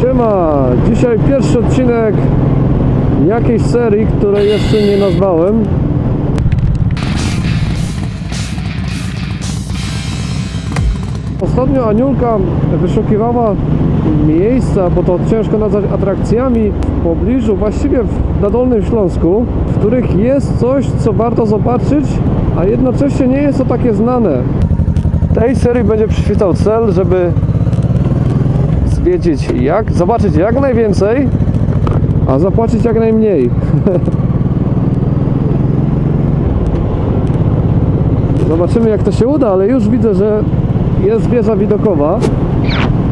Siema! Dzisiaj pierwszy odcinek jakiejś serii, której jeszcze nie nazwałem. Ostatnio Aniulka wyszukiwała miejsca, bo to ciężko nazwać atrakcjami w pobliżu, właściwie na Dolnym Śląsku, w których jest coś, co warto zobaczyć, a jednocześnie nie jest to takie znane. Tej serii będzie przyświecał cel, żeby zwiedzić jak, zobaczyć jak najwięcej, a zapłacić jak najmniej. Zobaczymy jak to się uda, ale już widzę, że jest wieża widokowa.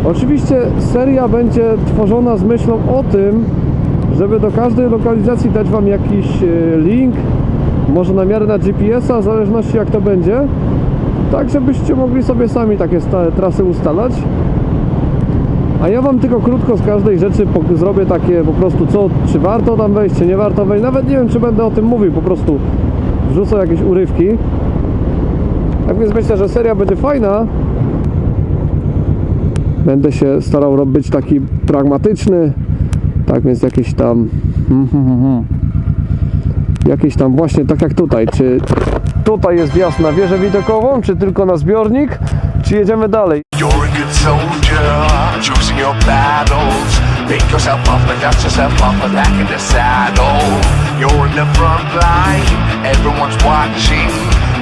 Oczywiście seria będzie tworzona z myślą o tym, żeby do każdej lokalizacji dać Wam jakiś e, link, może na miarę na GPS-a, w zależności jak to będzie, tak żebyście mogli sobie sami takie trasy ustalać. A ja wam tylko krótko z każdej rzeczy zrobię takie po prostu co, czy warto tam wejść, czy nie warto wejść. Nawet nie wiem, czy będę o tym mówił, po prostu wrzucę jakieś urywki. Tak więc myślę, że seria będzie fajna. Będę się starał być taki pragmatyczny. Tak więc jakieś tam. Jakieś tam właśnie tak jak tutaj. Czy tutaj jest wjazd na wieżę widokową, czy tylko na zbiornik, czy jedziemy dalej?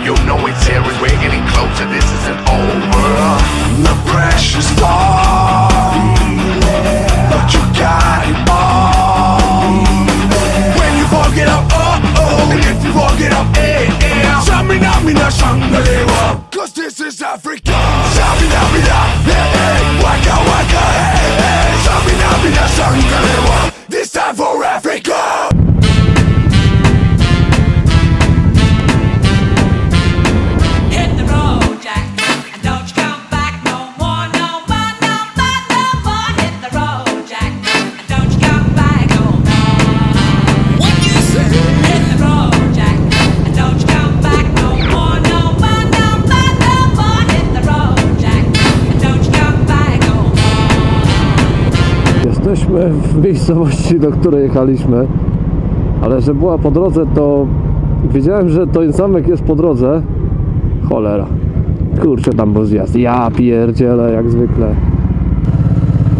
You know it's serious, we're getting closer, this isn't over. The pressure's on, but you got it all. Cause this is Africa. W miejscowości, do której jechaliśmy, ale że była po drodze, to wiedziałem, że to zamek jest po drodze. Cholera. Kurczę, tam był zjazd. Ja pierdzielę, jak zwykle.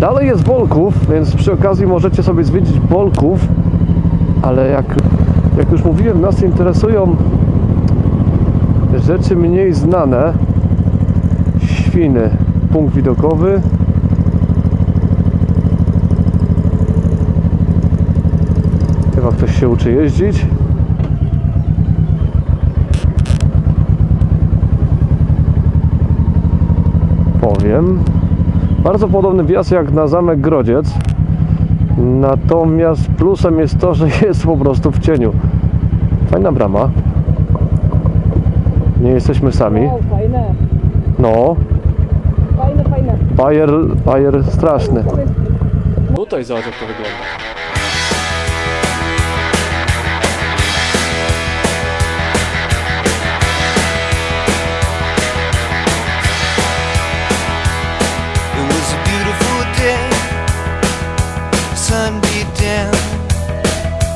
Dalej jest Bolków, więc przy okazji możecie sobie zwiedzić Bolków, ale jak, jak już mówiłem, nas interesują rzeczy mniej znane. Świny, punkt widokowy. Ktoś się uczy jeździć. Powiem. Bardzo podobny wjazd jak na zamek Grodziec. Natomiast plusem jest to, że jest po prostu w cieniu. Fajna brama. Nie jesteśmy sami. Fajne, No, fajne, fajne. bajer, bajer straszny. Tutaj zobacz jak to wygląda. Sun beat down.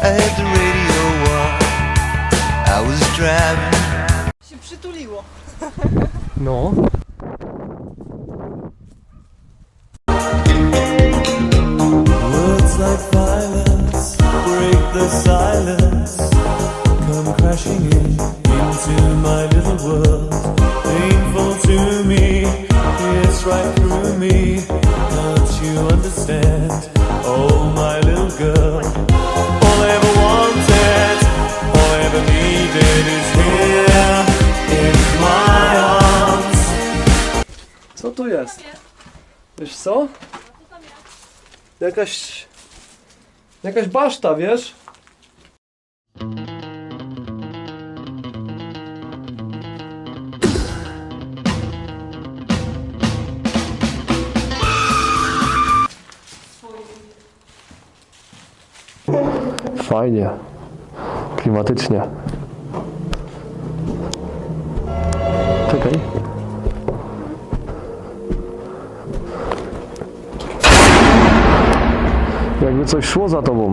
I had the radio on. I was driving. Się przytuliło. No. Words like violence break the silence. Come crashing in into my little world. Painful to me, it's right through me. Can't you understand? Jest? Wiesz co? Jakaś... Jakaś baszta, wiesz? Fajnie. Klimatycznie. Okej. Jakby coś szło za tobą.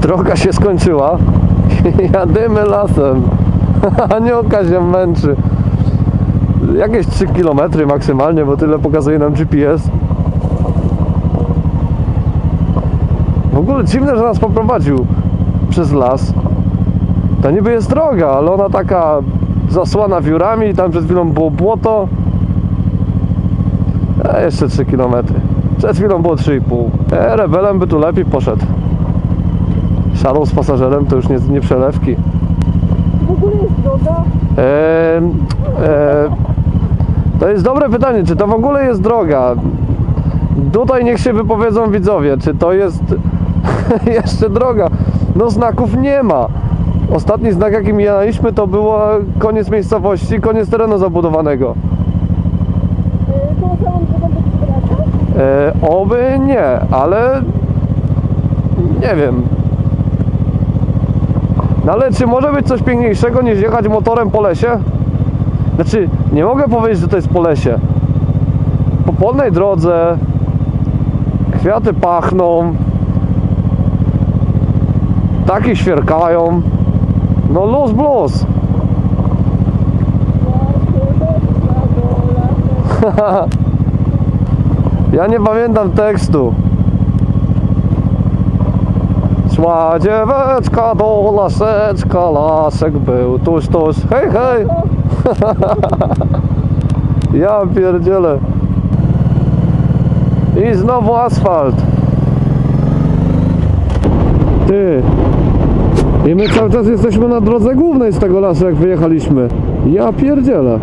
Droga się skończyła. Jadymy lasem. Aniołka się męczy. Jakieś 3 km maksymalnie, bo tyle pokazuje nam GPS. W ogóle dziwne, że nas poprowadził przez las. To niby jest droga, ale ona taka zasłana wiórami, tam przed chwilą było błoto. A jeszcze 3 km. Przed chwilą było 3,5. E, rebelem by tu lepiej poszedł. Szalą z pasażerem to już nie, nie przelewki. W ogóle jest droga? E, e, to jest dobre pytanie, czy to w ogóle jest droga? Tutaj niech się wypowiedzą widzowie, czy to jest jeszcze droga? No znaków nie ma. Ostatni znak jaki mijaliśmy to było koniec miejscowości, koniec terenu zabudowanego. E, oby nie, ale nie wiem. No ale czy może być coś piękniejszego niż jechać motorem po lesie? Znaczy, nie mogę powiedzieć, że to jest po lesie. Po polnej drodze, kwiaty pachną, ptaki świerkają. No luz blues. Ja nie pamiętam tekstu. Szła dzieweczka do laseczka, lasek był tuż, tuż. Hej, hej! ja pierdzielę. I znowu asfalt. Ty. I my cały czas jesteśmy na drodze głównej z tego lasu, jak wyjechaliśmy. Ja pierdzielę.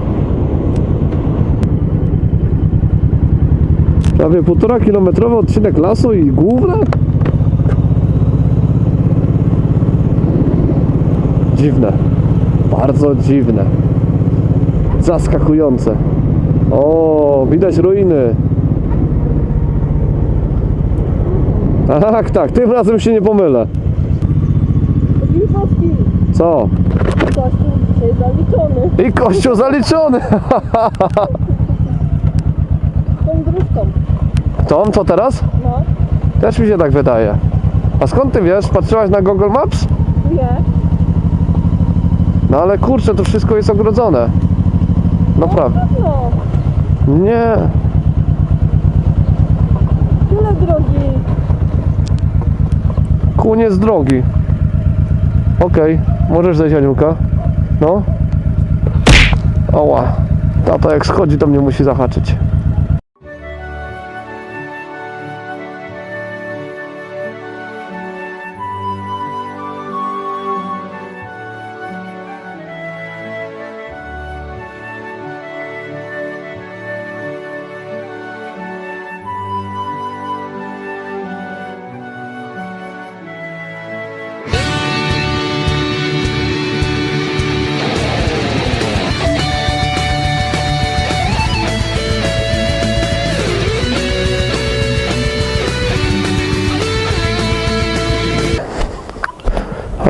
Prawie półtora kilometrowy odcinek lasu i główna? Dziwne. Bardzo dziwne. Zaskakujące. O, widać ruiny. Tak, tak, tym razem się nie pomylę. Co? kościół dzisiaj zaliczony. I kościół zaliczony. Tą dróżką. Tom, co teraz? No, Też mi się tak wydaje. A skąd ty wiesz? Patrzyłaś na Google Maps? wie. No ale kurczę, to wszystko jest ogrodzone. No prawda. No, Nie. tyle drogi. Koniec drogi. Okej, możesz zejść Aniuka. No. Oła. Tata jak schodzi to mnie musi zahaczyć.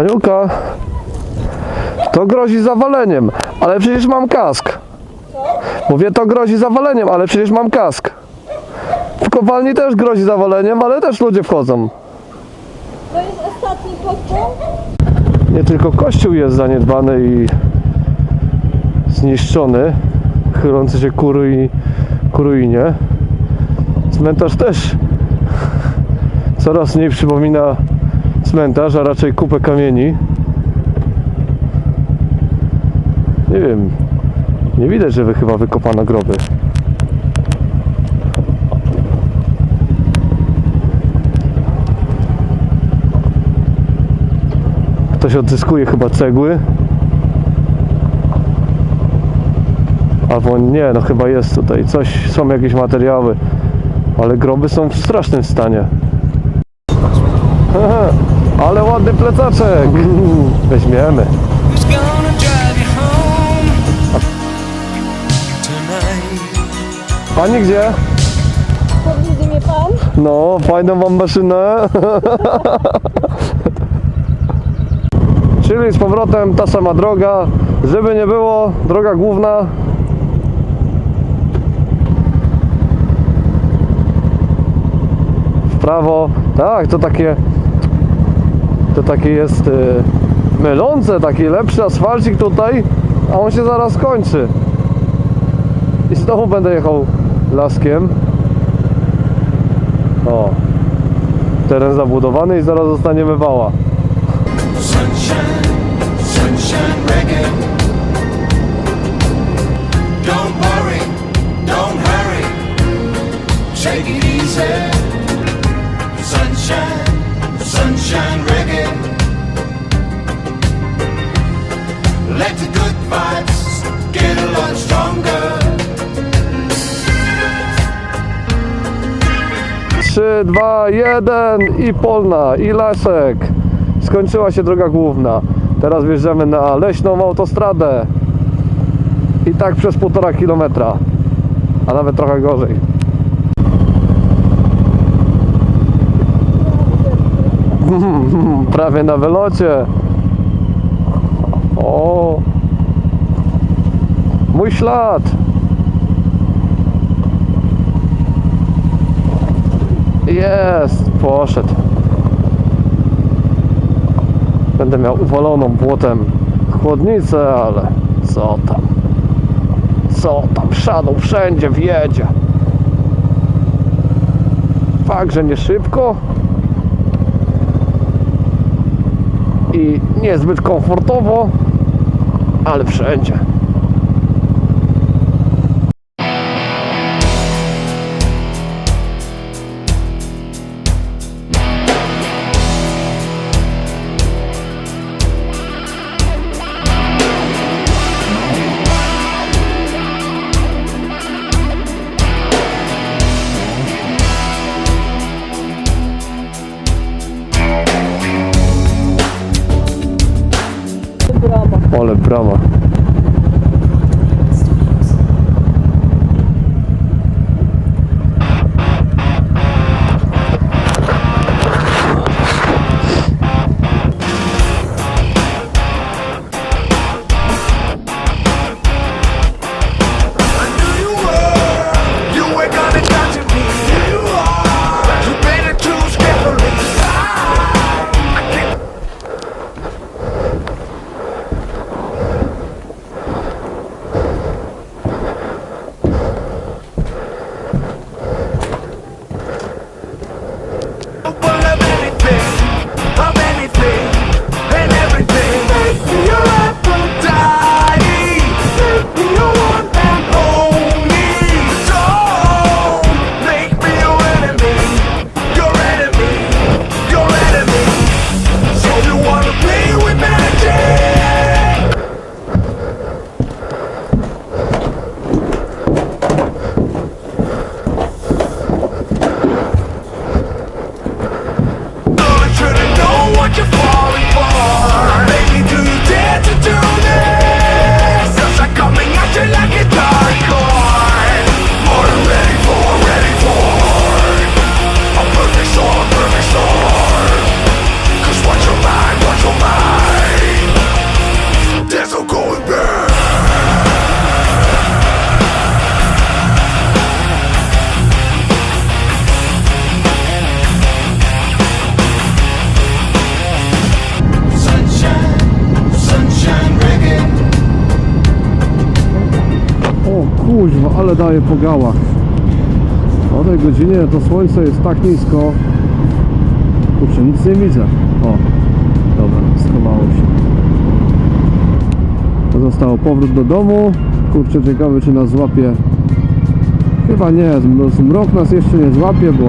Aniuka. To grozi zawaleniem, ale przecież mam kask. Mówię, to grozi zawaleniem, ale przecież mam kask. W kopalni też grozi zawaleniem, ale też ludzie wchodzą. To jest ostatni kościół? Nie tylko kościół jest zaniedbany i zniszczony, chylący się ku, rui, ku ruinie. Cmentarz też coraz mniej przypomina cmentarz, a raczej kupę kamieni. Nie wiem, nie widać, że chyba wykopano groby. Ktoś odzyskuje chyba cegły. Albo nie, no chyba jest tutaj coś, są jakieś materiały. Ale groby są w strasznym stanie. Ale ładny plecaczek. Weźmiemy. Pani gdzie? Podwiedzi mnie pan? No, fajną mam maszynę. Czyli z powrotem ta sama droga. Żeby nie było, droga główna. W prawo. Tak, to takie to takie jest y, mylące, taki lepszy asfalcik tutaj, a on się zaraz kończy. I znowu będę jechał laskiem. O. Teren zabudowany i zaraz zostaniemy wała. Take it easy. Sunshine, reggae. Let the good vibes get a lot stronger. 3, 2, 1 i polna, i lasek. Skończyła się droga główna. Teraz wjeżdżamy na leśną autostradę. I tak przez półtora kilometra. A nawet trochę gorzej. Prawie na wylocie. O! Mój ślad! Jest, poszedł. Będę miał uwaloną błotem chłodnicę, ale co tam? Co tam? Szadą wszędzie wjedzie. Fakt, że nie szybko i niezbyt komfortowo, ale wszędzie. Daje po gałach. O tej godzinie to słońce jest tak nisko. Kurczę, nic nie widzę. O, dobra, schowało się. Zostało powrót do domu. Kurczę, ciekawy czy nas złapie. Chyba nie, zm- zmrok nas jeszcze nie złapie, bo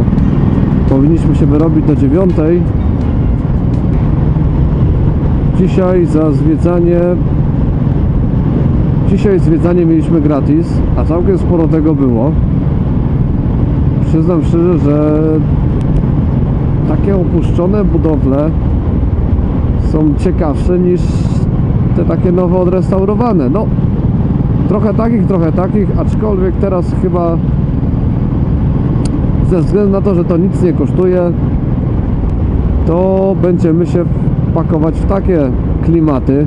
powinniśmy się wyrobić do dziewiątej. Dzisiaj za zwiedzanie Dzisiaj zwiedzanie mieliśmy gratis, a całkiem sporo tego było. Przyznam szczerze, że takie opuszczone budowle są ciekawsze niż te takie nowe odrestaurowane. No, trochę takich, trochę takich, aczkolwiek teraz chyba ze względu na to, że to nic nie kosztuje, to będziemy się pakować w takie klimaty.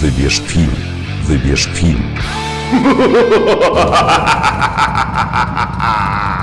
Wybierz film. Wybierz film.